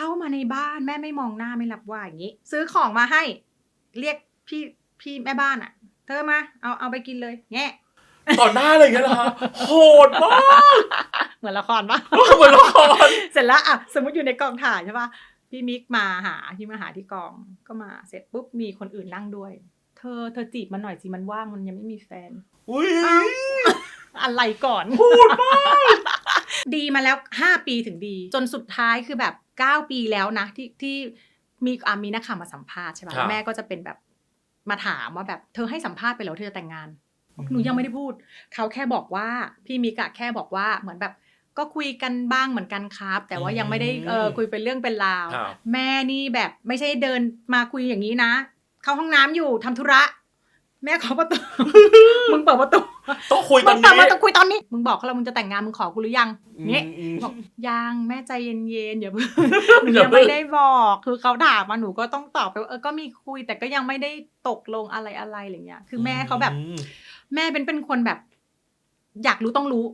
เข้ามาในบ้านแม่ไม่มองหน้าไม่รับว่าอย่างนี้ ซื้อของมาให้ เรียกพี่พี่แม่บ้านอะ เธอมาเอาเอาไปกินเลยแง่ต่อหน้าเลยอย่างเงี้ยเหรอคะโหดมากเหมือนละครปะ เหมือนละคร เสร็จแล้วอะสมมติอยู่ในกองถ่ายใช่ปะพี่มิกมาหาพี่มาหาที่กองก็มาเสร็จปุ๊บมีคนอื่นนั่งด้วย เธอเธอจีบมันหน่อยสิมันว่างมันยังไม่มีแฟน อุ้ย อะไรก่อน พูดมาก ดีมาแล้วห้าปีถึงดี จนสุดท้ายคือแบบเก้าปีแล้วนะ ที่ที่มีอะมีนักข่าวมาสัมภาษณ์ใช่ปะแล้วแม่ก็จะเป็นแบบมาถามว่าแบบเธอให้สัมภาษณ์ไปแล้วเธอจะแต่งงาน หนูยังไม่ได้พูด เขาแค่บอกว่าพี่มิกอะแค่บอกว่าเหมือนแบบก็คุยกันบ้างเหมือนกันครับ แต่ว่ายังไม่ได้เออคุยเป็นเรื่องเป็นราว ครับ แม่นี่แบบไม่ใช่เดินมาคุยอย่างนี้นะ เข้าห้องน้ำอยู่ทำธุระ แม่ขอประตู มึงเปิดประตู ต้องคุยตมึอนงเปิดนี้ประตูคุยตอนนี้ มึงบอกเขาแล้วมึงจะแต่งงานมึงขอกูหรือยังอืมเงี้ยอืมบอกยังแม่ใจเย็นๆอย่าเพิ่งหนูอย่ายังเพิ่งไม่ได้บอก คือเขาถามมาหนูก็ต้องตอบไปว่าเออก็มีคุยแต่ก็ยังไม่ได้ตกลงอะไรอะไรอะไรเงี้ย คือแม่เขาแบบอืมแม่เป็นเป็นคนแบบ อยากรู้ต้องรู้